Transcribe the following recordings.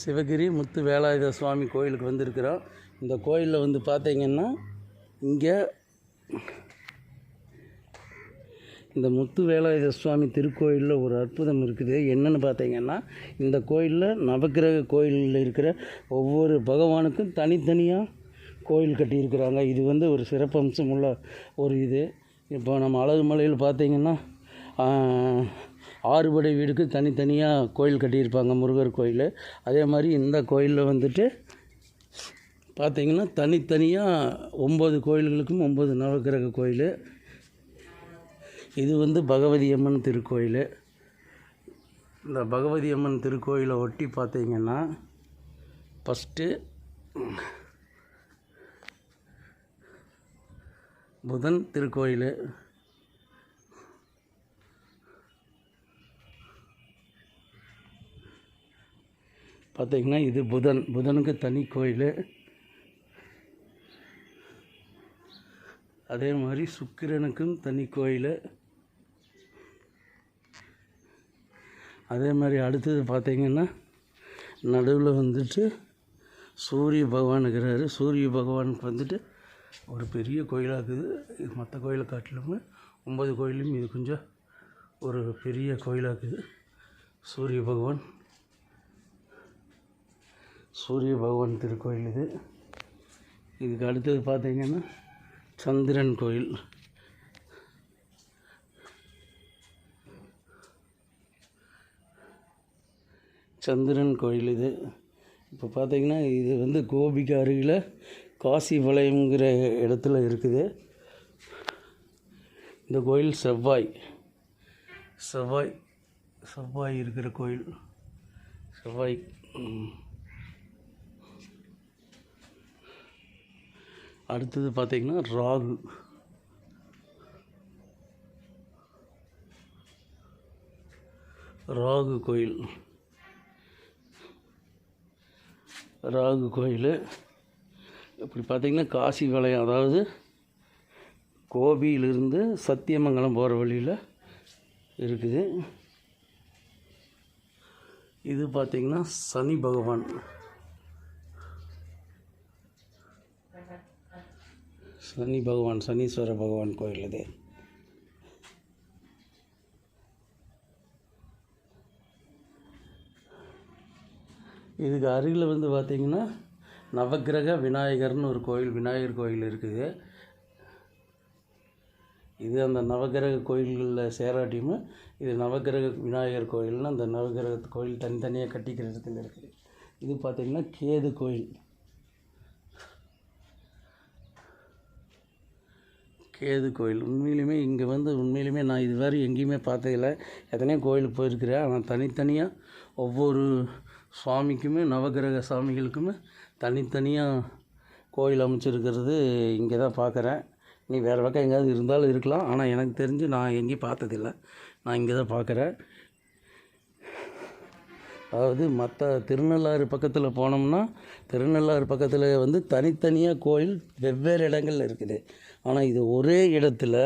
சிவகிரி முத்து வேலாயுத சுவாமி கோயிலுக்கு வந்திருக்கிறோம். இந்த கோயிலில் வந்து பார்த்தீங்கன்னா இங்கே இந்த முத்து வேலாயுத சுவாமி திருக்கோயிலில் ஒரு அற்புதம் இருக்குது. என்னென்னு பார்த்தீங்கன்னா இந்த கோயிலில் நவக்கிரக கோயிலில் இருக்கிற ஒவ்வொரு பகவானுக்கும் தனித்தனியாக கோயில் கட்டியிருக்கிறாங்க. இது வந்து ஒரு சிறப்பம்சம் உள்ள ஒரு இது. இப்போ நம்ம அழகுமலையில் பார்த்தீங்கன்னா ஆறுபடை வீடுக்கு தனித்தனியாக கோயில் கட்டியிருப்பாங்க முருகர் கோயில். அதே மாதிரி இந்த கோயிலில் வந்துட்டு பார்த்தீங்கன்னா தனித்தனியாக ஒம்பது கோயில்களுக்கும் ஒம்பது நவக்கிரக கோயில். இது வந்து பகவதி அம்மன் திருக்கோயில். இந்த பகவதி அம்மன் திருக்கோயிலை ஒட்டி பார்த்திங்கன்னா ஃபஸ்ட்டு புதன் திருக்கோயில். பார்த்தீங்கன்னா இது புதன். புதனுக்கு தனி கோயில். அதே மாதிரி சுக்கிரனுக்கும் தனி கோயில். அதே மாதிரி அடுத்தது பார்த்தீங்கன்னா நடுவில் வந்துட்டு சூரிய பகவான் இருக்கிறாரு. சூரிய பகவானுக்கு வந்துட்டு ஒரு பெரிய கோயிலாக இருக்குது இது மற்ற கோயிலை காட்டிலுமே ஒம்பது கோயிலும் இது கொஞ்சம் ஒரு பெரிய கோயிலாக இருக்குது சூரிய பகவான். சூரிய பகவான் திருக்கோயில் இது. இதுக்கு அடுத்தது பார்த்தீங்கன்னா சந்திரன் கோயில். சந்திரன் கோயில் இது. இப்போ பார்த்தீங்கன்னா இது வந்து கோபிக்கு அருகில் காசி வளையம்ங்கிற இடத்துல இருக்குது. இந்த கோயில் செவ்வாய். செவ்வாய் செவ்வாய் இருக்கிற கோயில். செவ்வாய் அடுத்தது பார்த்தீங்கன்னா ராகு. ராகு கோயில். ராகு கோயில். இப்படி பார்த்திங்கன்னா காசி வளையம் அதாவது கோபியிலிருந்து சத்தியமங்கலம் போகிற வழியில் இருக்குது. இது பார்த்திங்கன்னா சனி பகவான். சனி பகவான் சனீஸ்வர பகவான் கோயில் இது. இதுக்கு அருகில் வந்து பார்த்தீங்கன்னா நவக்கிரக விநாயகர்னு ஒரு கோயில் விநாயகர் கோயில் இருக்குது. இது அந்த நவக்கிரக கோயில்களில் சேராட்டியும் இது நவக்கிரக விநாயகர் கோயில்னு அந்த நவக்கிரக கோயில் தனித்தனியாக கட்டிக்கிற இடத்துல இருக்குது. இது பார்த்திங்கன்னா கேது கோயில். கேது கோயில். உண்மையிலுமே இங்கே வந்து உண்மையிலுமே நான் இதுவரை எங்கேயுமே பார்த்ததில்ல. எத்தனையோ கோயிலுக்கு போயிருக்கிறேன். ஆனால் தனித்தனியாக ஒவ்வொரு சுவாமிக்குமே நவக்கிரக சாமிகளுக்குமே தனித்தனியாக கோயில் அமைச்சிருக்கிறது இங்கே தான் பார்க்குறேன். நீ வேறு பக்கம் எங்கேயாவது இருந்தாலும் இருக்கலாம். ஆனால் எனக்கு தெரிஞ்சு நான் எங்கேயும் பார்த்ததில்ல. நான் இங்கே தான் பார்க்குறேன். அதாவது மற்ற திருநள்ளாறு பக்கத்தில் போனோம்னா திருநள்ளாறு பக்கத்தில் வந்து தனித்தனியாக கோயில் வெவ்வேறு இடங்கள்ல இருக்குது. ஆனால் இது ஒரே இடத்துல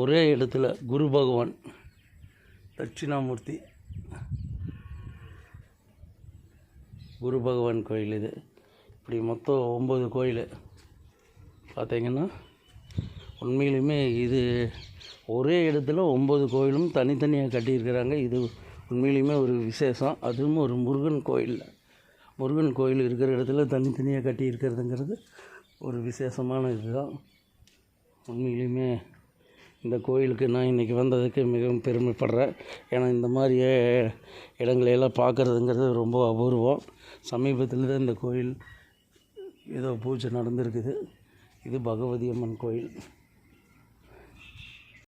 ஒரே இடத்துல குரு பகவான் தட்சிணாமூர்த்தி குரு பகவான் கோயில் இது. இப்படி மொத்தம் ஒம்பது கோயில். பார்த்தீங்கன்னா உண்மையிலுமே இது ஒரே இடத்துல ஒம்பது கோயிலும் தனித்தனியாக கட்டியிருக்கிறாங்க. இது உண்மையிலுமே ஒரு விசேஷம். அதுவும் ஒரு முருகன் கோயில். முருகன் கோயில் இருக்கிற இடத்துல தனித்தனியாக கட்டி இருக்கிறதுங்கிறது ஒரு விசேஷமான இதுதான். உண்மையிலுமே இந்த கோயிலுக்கு நான் இன்றைக்கி வந்ததுக்கு மிகவும் பெருமைப்படுறேன். ஏன்னா இந்த மாதிரி இடங்களையெல்லாம் பார்க்குறதுங்கிறது ரொம்ப அபூர்வம். சமீபத்தில் தான் இந்த கோயில் ஏதோ பூஜை நடந்திருக்குது. இது பகவதி அம்மன் கோயில்.